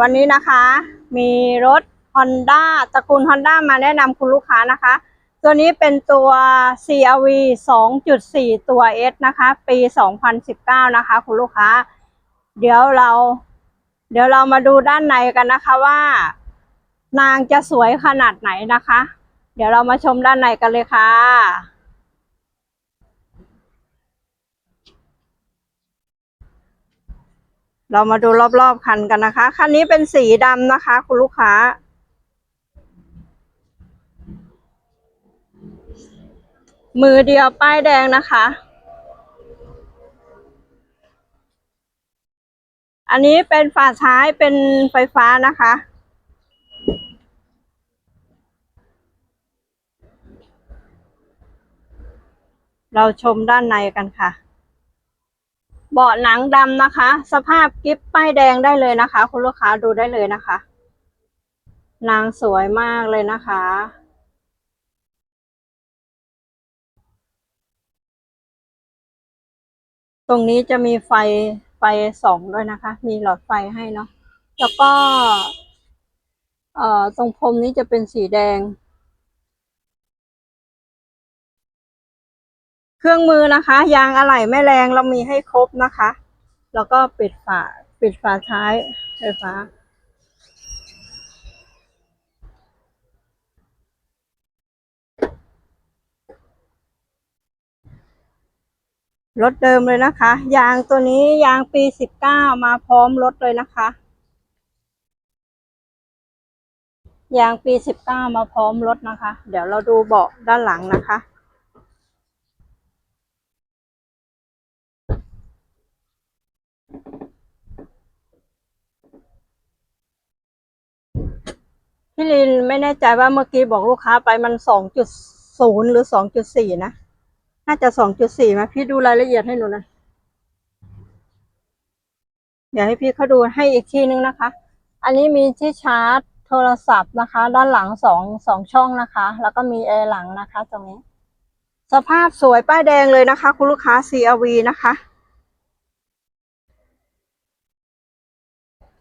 วันนี้นะคะ มีรถ Honda ตระกูล Honda มาแนะนำคุณลูกค้านะคะ ตัวนี้เป็นตัว CRV 2.4 ตัว S นะคะ ปี 2019 นะคะ คุณลูกค้า เดี๋ยวเรา เดี๋ยวเรามาดูด้านในกันนะคะว่า นางจะสวยขนาดไหนนะคะ เดี๋ยวเรามาชมด้านในกันเลยค่ะ เรามาดูรอบๆคันกันนะคะ คันนี้เป็นสีดำนะคะ คุณลูกค้า มือเดียวป้ายแดงนะคะ อันนี้เป็นฝาท้ายเป็นไฟฟ้านะคะ เราชมด้านในกันค่ะ บาะหนังดำนะคะ สภาพกิฟป้ายแดงได้เลยนะคะ คุณลูกค้าดูได้เลยนะคะ นางสวยมากเลยนะคะ ตรงนี้จะมีไฟไฟสองด้วยนะคะ มีหลอดไฟให้เนาะแล้วก็ เอ่อ ตรงพรมนี้จะเป็นสีแดง เครื่องมือนะคะ ยางอะไหล่แม่แรงเรามีให้ครบนะคะ แล้วก็ปิดฝาปิดฝาท้ายไฟฟ้า รถเดิมเลยนะคะ ยางตัวนี้ยางปีสิบเก้ามาพร้อมรถเลยนะคะ ยางปีสิบเก้ามาพร้อมรถนะคะ เดี๋ยวเราดูเบาะด้านหลังนะคะ พี่ ลินไม่แน่ใจว่าเมื่อกี้บอกลูกค้าไปมันสองจุดศูนย์หรือสองจุดสี่นะ น่าจะสองจุดสี่ไหมพี่ดูรายละเอียดให้หนูนะ เดี๋ยวให้พี่เขาดูให้อีกทีนึงนะคะ อันนี้มีที่ชาร์จโทรศัพท์นะคะ ด้านหลังสองสองช่องนะคะ แล้วก็มีแอร์หลังนะคะตรงนี้ สภาพสวยป้ายแดงเลยนะคะ คุณลูกค้า CRV นะคะ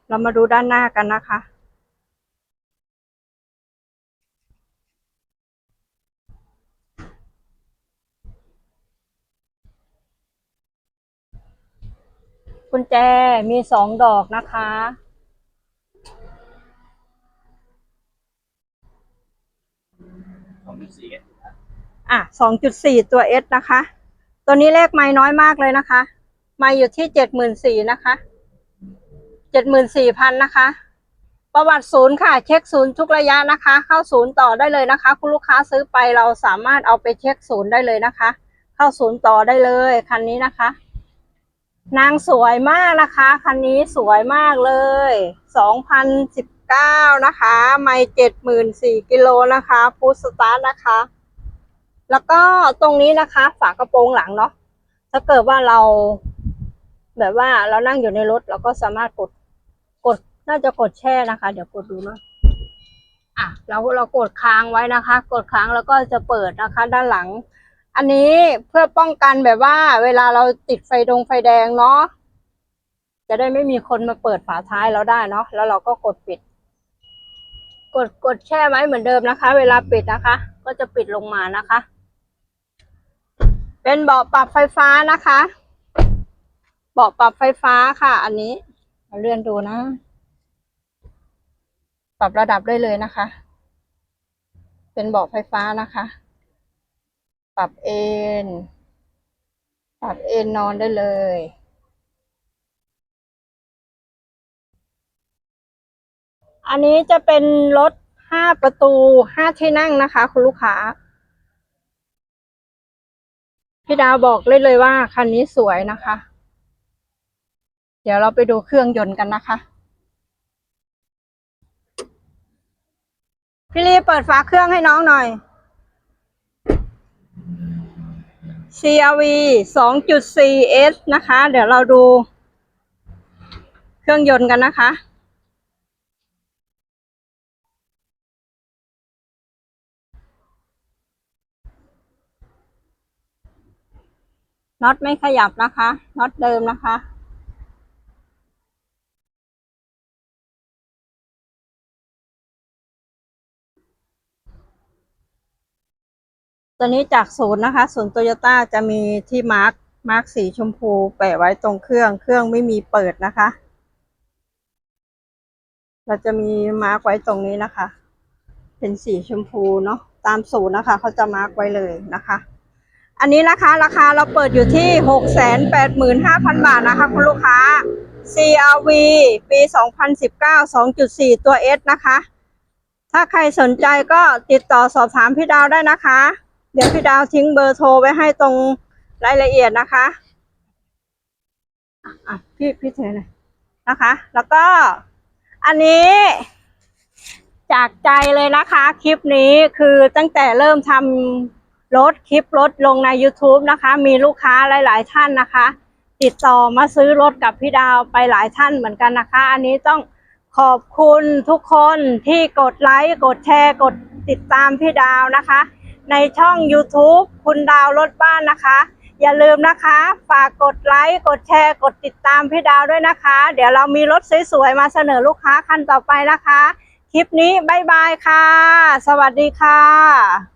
เรามาดูด้านหน้ากันนะคะ กุญแจมีสองดอกนะคะสองจุดสี่อะสองจุดสี่ตัว S นะคะ ตัวนี้เลขไม้น้อยมากเลยนะคะ มาอยู่ที่เจ็ดหมื่นสี่นะคะเจ็ดหมื่นสี่พันนะคะ ประวัติศูนย์ค่ะ เช็คศูนย์ทุกระยะนะคะ เข้าศูนย์ต่อได้เลยนะคะ คุณลูกค้าซื้อไปเราสามารถเอาไปเช็คศูนย์ได้เลยนะคะ เข้าศูนย์ต่อได้เลยคันนี้นะคะ นางสวยมากนะคะ คันนี้สวยมากเลยสองพันสิบเก้านะคะ ไม่เจ็ดหมื่นสี่กิโลนะคะฟูสตาร์ทนะคะ แล้วก็ตรงนี้นะคะ ฝากระโปรงหลังเนาะ ถ้าเกิดว่าเรา แบบว่าเรานั่งอยู่ในรถเราก็สามารถกด กด น่าจะกดแช่นะคะ เดี๋ยวกดดูเนาะอะเราเรากดค้างไว้นะคะ กดค้างแล้วก็จะเปิดนะคะ ด้านหลัง อันนี้เพื่อป้องกันแบบว่า เวลาเราติดไฟดงไฟแดงเนาะจะได้ไม่มีคนมาเปิดฝาท้ายเราได้เนาะแล้วเราก็กดปิด กดกดแช่ไว้เหมือนเดิมนะคะ เวลาปิดนะคะ ก็จะปิดลงมานะคะ เป็นเบาะปรับไฟฟ้านะคะเบาะปรับไฟฟ้าค่ะ อันนี้มาเลื่อนดูนะ ปรับระดับได้เลยนะคะ เป็นเบาะไฟฟ้านะคะ ปรับเอนปรับเอนนอนได้เลย อันนี้จะเป็นรถห้าประตูห้าที่นั่งนะคะ คุณลูกค้า พี่ดาวบอกเลยเลยว่าคันนี้สวยนะคะ เดี๋ยวเราไปดูเครื่องยนต์กันนะคะ พี่ลีเปิดฝาเครื่องให้น้องหน่อย CRV 2.4S นะคะ เดี๋ยวเราดูเครื่องยนต์กันนะคะ น็อตไม่ขยับนะคะ น็อตเดิมนะคะ ตัวนี้จากศูนย์นะคะศูนย์โตโยต้าจะมีที่มาร์คมาร์คสีชมพูแปะไว้ตรงเครื่องเครื่องไม่มีเปิดนะคะ เราจะมีมาร์คไว้ตรงนี้นะคะ เป็นสีชมพูเนาะตามศูนย์นะคะเขาจะมาร์คไว้เลยนะคะ อันนี้นะคะราคาเราเปิดอยู่ที่หกแสนแปดหมื่นห้าพันบาทนะคะคุณลูกค้า CRV ปีสองพันสิบเก้าสองจุดสี่ตัว S นะคะ ถ้าใครสนใจก็ติดต่อสอบถามพี่ดาวได้นะคะ เดี๋ยวพี่ดาวทิ้งเบอร์โทรไว้ให้ตรงรายละเอียดนะคะอะพี่พี่เทหน่อยนะคะ แล้วก็ อันนี้ จากใจเลยนะคะ คลิปนี้คือตั้งแต่เริ่มทำรถคลิปรถลงใน YouTube นะคะ มีลูกค้าหลาย ๆ ท่านนะคะ ติดต่อมาซื้อรถกับพี่ดาวไปหลายท่านเหมือนกันนะคะ อันนี้ต้องขอบคุณทุกคนที่กดไลค์ กดแชร์ กดติดตามพี่ดาวนะคะ ในช่อง YouTube คุณดาวรถบ้านนะคะ อย่าลืมนะคะ ฝากกดไลค์กดแชร์ กดติดตามพี่ดาวด้วยนะคะ เดี๋ยวเรามีรถสวยๆมาเสนอลูกค้าคันต่อไปนะคะ คลิปนี้บายบายค่ะ สวัสดีค่ะ